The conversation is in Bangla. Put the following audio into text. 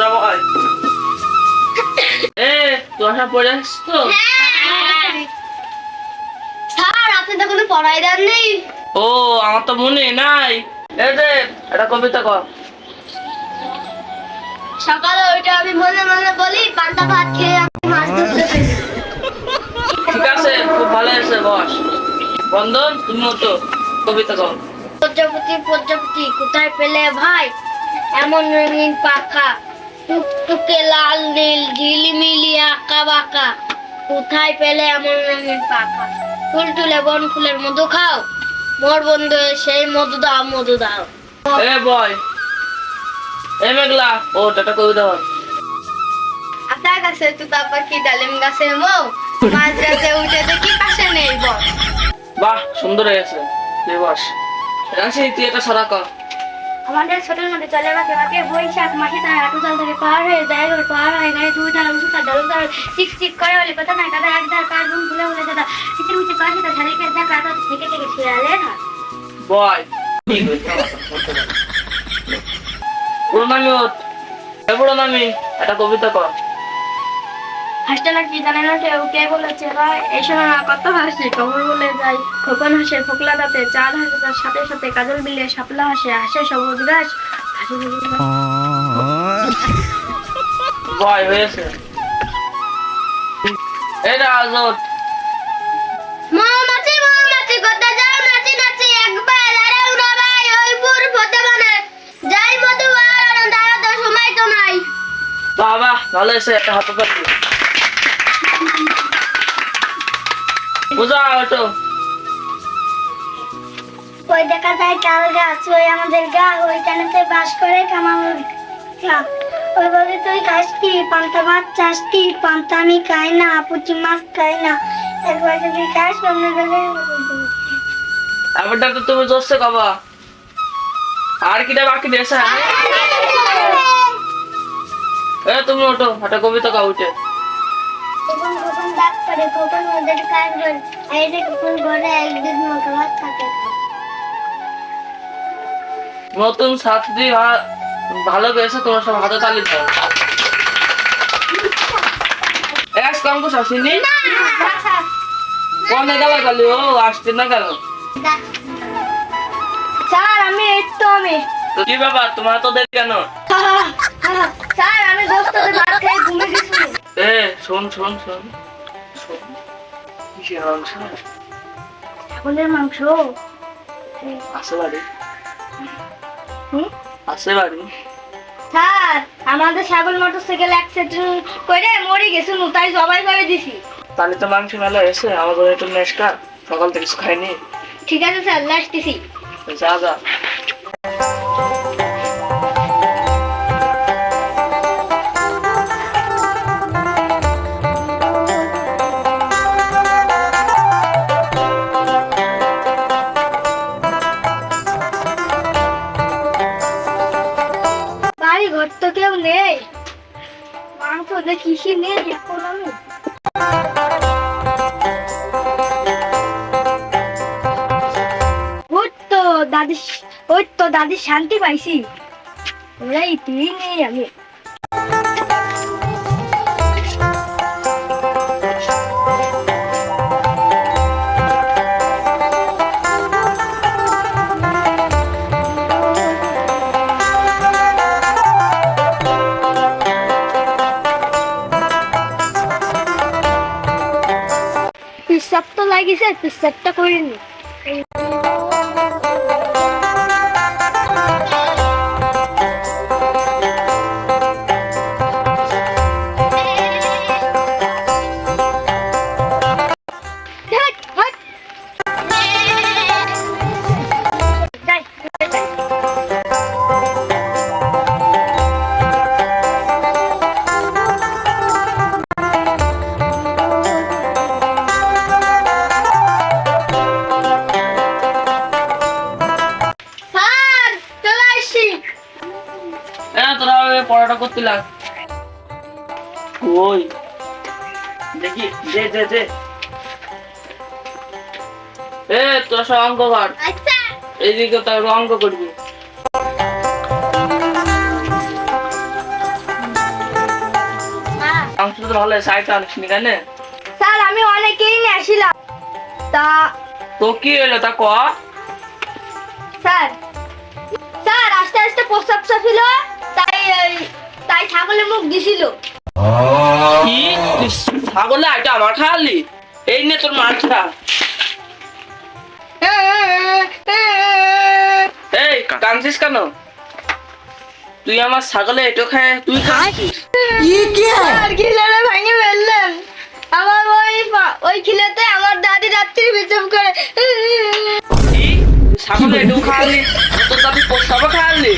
তোরা বল। এ তুষার পড়ে তো? স্যার আপনি তো কোনো পড়াই দেন নেই। ও আমার তো মনে নাই। এই যে একটা কবিতা কর। সকালে ওইটা আমি মনে মনে বলি পান্তা ভাত খেয়ে আমি মাছ ধরতে। ঠিক আছে খুব ভালো হয়েছে বস। বন্ধন তুমি তো কবিতা কর। প্রজাপতি প্রজাপতি কোথায় পেলে ভাই? এমন রঙিন পাখা। টুকটুকে লাল নীল ঝিলিমিলি আঁকা বাঁকা কোথায় পেলে এমন রঙিন পাখা? ফুল তুলে বন ফুলের মধু খাও। মোর বন্ধু সেই মধু দাও মধু দাও। এ বয় এ মেঘলা ও একটা কবিতা কর আতা গাছে তুতা পাখি ডালিম গাছে মৌ। মাঝ গাছে উঠে দেখি পাশে নেই বল বাহ সুন্দর হয়েছে। তুই বস। রাশি তুই এটা সারা কর। আমাদের ছোটের মধ্যে চলে বাকি বাকি বৈশাখ মাসে তার হাঁটু জল থেকে পার হয়ে যায় ওর পার হয়ে গেলে দুই ধার উঁচু তার দল ধর চিক চিক করে বলে কথা না কাদা এক ধার কার ঘুম ভুলে বলে দাদা কিছু মুচি পাশে তার ঝালিকে দেখা তো থেকে থেকে ছিড়ালে না। বল ও মানুষ ওঠ এ পুরো একটা কবিতা কর। হাসতে না কি জানে না কেউ কে বলেছে? ভাই এই সময় না কত হাসি। খবর বলে যাই খোকন হাসে ফোকলা দাঁতে চাঁদ হাসে তার সাথে সাথে কাজল বিলে শাপলা হাসে হাসে সবুজ গাছ হাসি সবুজ হয়েছে। এটা আজ মৌমাছি মৌমাছি কোথা যাও? নাচি নাচি একবার আরে উড়া ভাই ওই পুর পথে বানে যাই মধু আর দাঁড়া তো সময় তো নাই। বাবা ভালো হয়েছে একটা হাতে পাচ্ছি বুঝা ওই দেখা যায় তাল গাছ ওই আমাদের গা ওইখানেতে বাস করে কামাল ওই বলে তুই খাস কি? পান্তা ভাত চাস কি? পান্তা আমি খাই না মাছ খাই না। একবার যদি খাস অন্য জায়গায় এবারটা তো তুমি কবা আর কিটা বাকি দিয়েছে? তুমি ওটো একটা কবিতা কও উঠে। করে কখন ওদের কাজ করে এই যে কখন ঘরে একদিন মতো ভাত থাকে। নতুন ছাত্রী ভালো পেয়েছে তোমার সব হাতে তালি দাও। এক কম কুছ আসেনি কমে গেল ও আসছে না কেন? স্যার আমি এই আমি। কি ব্যাপার তোমার তো দেরি কেন? স্যার আমি দোস্তদের ভাত খেয়ে ঘুমে গেছি। এ শোন শোন শোন। কিসের মাংস? ছাগলের মাংস? আছে বাড়ি? হুম? আছে বাড়ি? স্যার আমাদের ছাগল মোটরসাইকেল অ্যাক্সিডেন্ট করে মরে গেছে তাই জবাই করে দিছি। তাহলে তো মাংস মেলা এসে আমাদের একটু সকাল থেকে কিছু খাইনি। ঠিক আছে স্যার লাস্টিছি যা যা। বাড়ি ঘর তো কেউ নেই। মাংস দেখিসি নেই এখন আমি। তো দাদি, ওই তো দাদি শান্তি পাইছি। ওরাই তুই নেই আমি। তো লাগিছে পিসাবটা করিনি করতে লাগ ওই দেখি দে দে দে। এ তোরা সব অঙ্ক কর আচ্ছা। এইদিকে তোর অঙ্ক করবি। ভালো নি? স্যার আমি অনেকেই নিয়ে আসিলাম। তা তো কি হলো তা ক? স্যার স্যার আস্তে আস্তে প্রস্তাব ছিল। তাই ছাগলের মুখ দিছিল। কি? ছাগলে এটা আমার খাওয়ালি এই নে তোর মাছটা। এই কাঁদছিস কেন? তুই আমার ছাগলে এটো খায় তুই খাচ্ছিস আর খিলাটা ভেঙে ফেললেন? আমার ওই ওই খিলাতে আমার দাদি রাত্রি বিচার করে। কি? ছাগলে এটো খাওয়ালি তোর দাবি প্রস্তাবও খাওয়ালি